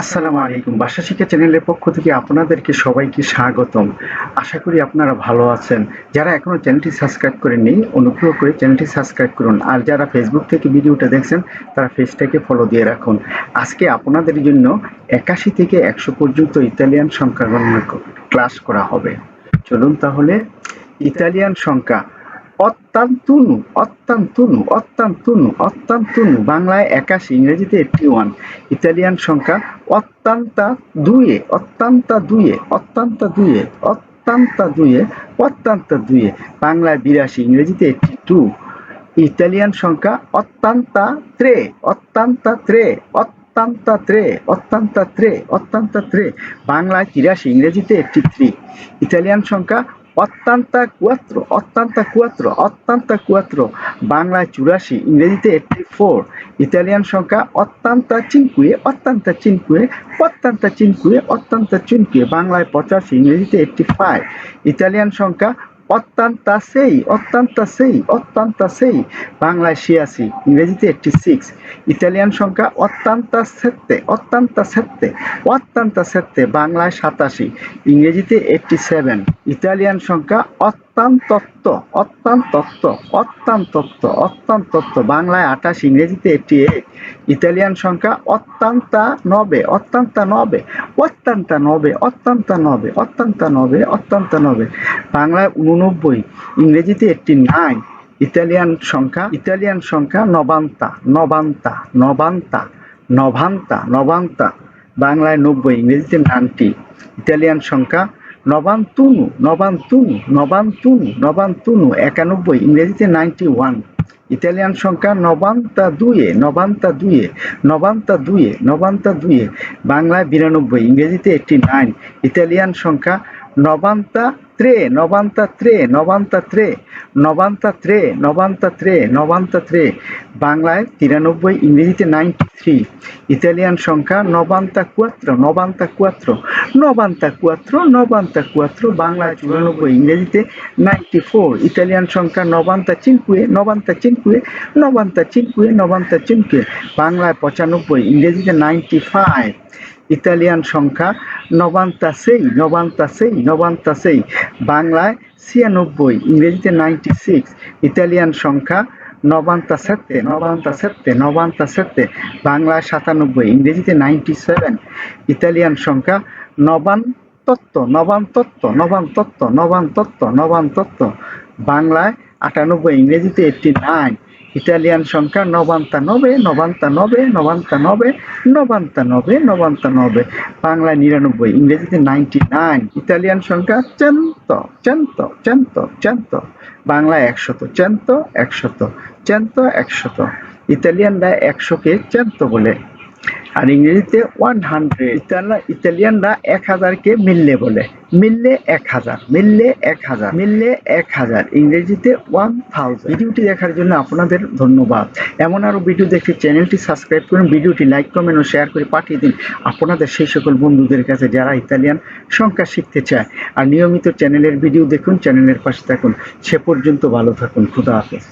আসসালামু আলাইকুম। বাসা শিক্ষা চ্যানেলের পক্ষ থেকে আপনাদেরকে সবাইকে স্বাগতম। আশা করি আপনারা ভালো আছেন। যারা এখনও চ্যানেলটি সাবস্ক্রাইব করেননি, অনুগ্রহ করে চ্যানেলটি সাবস্ক্রাইব করুন। আর যারা ফেসবুক থেকে ভিডিওটা দেখছেন, তারা ফেসটাকে ফলো দিয়ে রাখুন। আজকে আপনাদের জন্য একাশি থেকে একশো পর্যন্ত ইতালিয়ান সংখ্যা গণনা ক্লাস করা হবে। চলুন তাহলে, ইতালিয়ান সংখ্যা অত্যান্তুনু অত্যান্তুনু অত্যান্তুনু অত্যান্তুনু। বাংলায় একাশি, ইংরেজিতে এইটটি ওয়ান ইতালিয়ান সংখ্যা অত্যান্তা দুয়ে অত্যান্তা দুয়ে অত্যান্তা দুয়ে অত্যান্তা দুয়ে অত্যান্তা দুয়ে। বাংলায় বিরাশি, ইংরেজিতে এইটটি টু ইতালিয়ান সংখ্যা অত্যান্তা ত্রে অত্যান্তা ত্রে অত্যান্তা ত্রে অত্যান্তা ত্রে অত্যান্তা ত্রে। বাংলায় তিরাশি, ইংরেজিতে এইটটি থ্রি ইতালিয়ান সংখ্যা অত্যান্তা কুয়াত্র অত্যান্তা কুয়াত্র অত্যান্তা কুয়াত্র। বাংলায় চুরাশি, ইংরেজিতে এইটটি ফোর ইতালিয়ান সংখ্যা অত্যান্তা চিনকুয়ে অত্যান্তা চিনকুয়ে অত্যান্তা চিনকুয়ে অত্যান্তা চিনকুয়ে। বাংলায় পঁচাশি, ইংরেজিতে এইটটি ফাইভ ইতালিয়ান সংখ্যা অত্যান্তা সেই অত্যান্তা সেই অত্যান্তা সেই। বাংলায় ছিয়াশি, ইংরেজিতে এইটটি সিক্স ইতালিয়ান সংখ্যা অত্যান্তা সেত্তে অত্যান্তা সেত্তে অত্যান্তা সেত্তে। বাংলায় সাতাশি, ইংরেজিতে এইটটি সেভেন ইতালিয়ান সংখ্যা অত্যান্তত্ব অত্যান্তত্ব অত্যান্তত্ব অত্যান্তত্ব। বাংলায় আঠাশ, ইংরেজিতে এইট ইতালিয়ান সংখ্যা অত্যান্তা নবে অত্যান্তা নবে, অত্যন্ত নবে অত্যন্ত নবে অত্যন্ত নবে অত্যন্ত নবে। বাংলায় উননব্বই, ইংরেজিতে এইটটি নাইন ইতালিয়ান সংখ্যা ইতালিয়ান সংখ্যা নবান্তা নবান্তা নবান্তা, নভান্তা, নবান্তা। বাংলায় নব্বই, ইংরেজিতে নাইনটি, ইতালিয়ান সংখ্যা নবান্তুনু নবান্তুনু নবান্তুনু নবান্তুনু, একানব্বই, ইংরেজিতে নাইনটি ওয়ান ইতালিয়ান সংখ্যা নবান্তা দুয়ে নবান্তা দুয়ে নবান্তা দুয়ে নবান্তা দুয়ে বাংলায় বিরানব্বই, ইংরেজিতে এইটটি নাইন ইতালিয়ান সংখ্যা নবান্তা ত্রে নবান্তা ত্রে নবান্তা ত্রে নবান্তা ত্রে নবান্তা ত্রে নবান্তা ত্রে। বাংলায় তিরানব্বই, ইংরেজিতে নাইনটি থ্রি ইতালিয়ান সংখ্যা নবান্তা কুয়াত্র নবান্তা কুয়াত্র নবান্তা কুয়াত্র নবান্তা কুয়াত্র বাংলায় চুরানব্বই, ইংরেজিতে নাইনটি ফোর ইতালিয়ান সংখ্যা নবান্তা চিনকুয়ে নবান্তা চিনকুয়ে নবান্তা চিনকুয়ে নবান্তা চিনকুয়ে। বাংলায় পঁচানব্বই, ইংরেজিতে নাইনটি ফাইভ ইতালিয়ান সংখ্যা নবান্তা সেই নবান্তা সেই নবান্তা সেই। বাংলায় ছিয়ানব্বই, ইংরেজিতে নাইনটি সিক্স ইতালিয়ান সংখ্যা নবান্তা সেত্তে নবান্তা সেত্তে নবান্তা সেত্তে বাংলায় সাতানব্বই, ইংরেজিতে নাইনটি সেভেন ইতালিয়ান সংখ্যা নবান তত্ত্ব নবান তত্ত্ব নবান তত্ত্ব নবান তত্ত্ব নবান তত্ত্ব বাংলায় আটানব্বই, ইংরেজিতে এইটটি নাইন ইতালিয়ান সংখ্যা নবান্তানবে নবান্তানবে নবান্তানবে নবান্তানবে নবান্তানবে। বাংলায় নিরানব্বই, ইংরেজিতে নাইনটি নাইন। ইতালিয়ান সংখ্যা চেন্ত চেন্ত চেন্ত চেন্ত। বাংলায় একশত, চেন্ত একশত চেন্ত একশত। ইতালিয়ানরা একশোকে চেন্ত বলে। আর ইংরেজিতে ওয়ান হান্ড্রেড। ইতালিয়ানরা এক হাজারকে মিললে বলে। মিললে এক হাজার, মিললে এক হাজার, মিললে এক হাজার। ইংরেজিতে ওয়ান থাউজেন্ড ভিডিওটি দেখার জন্য আপনাদের ধন্যবাদ। এমন আরও ভিডিও দেখতে চ্যানেলটি সাবস্ক্রাইব করুন, ভিডিওটি লাইক কমেন্ট ও শেয়ার করে পাঠিয়ে দিন আপনাদের সেই সকল বন্ধুদের কাছে যারা ইতালিয়ান সংখ্যা শিখতে চায়। আর নিয়মিত চ্যানেলের ভিডিও দেখুন, চ্যানেলের পাশে থাকুন। সে পর্যন্ত ভালো থাকুন। খুদা হাফেজ।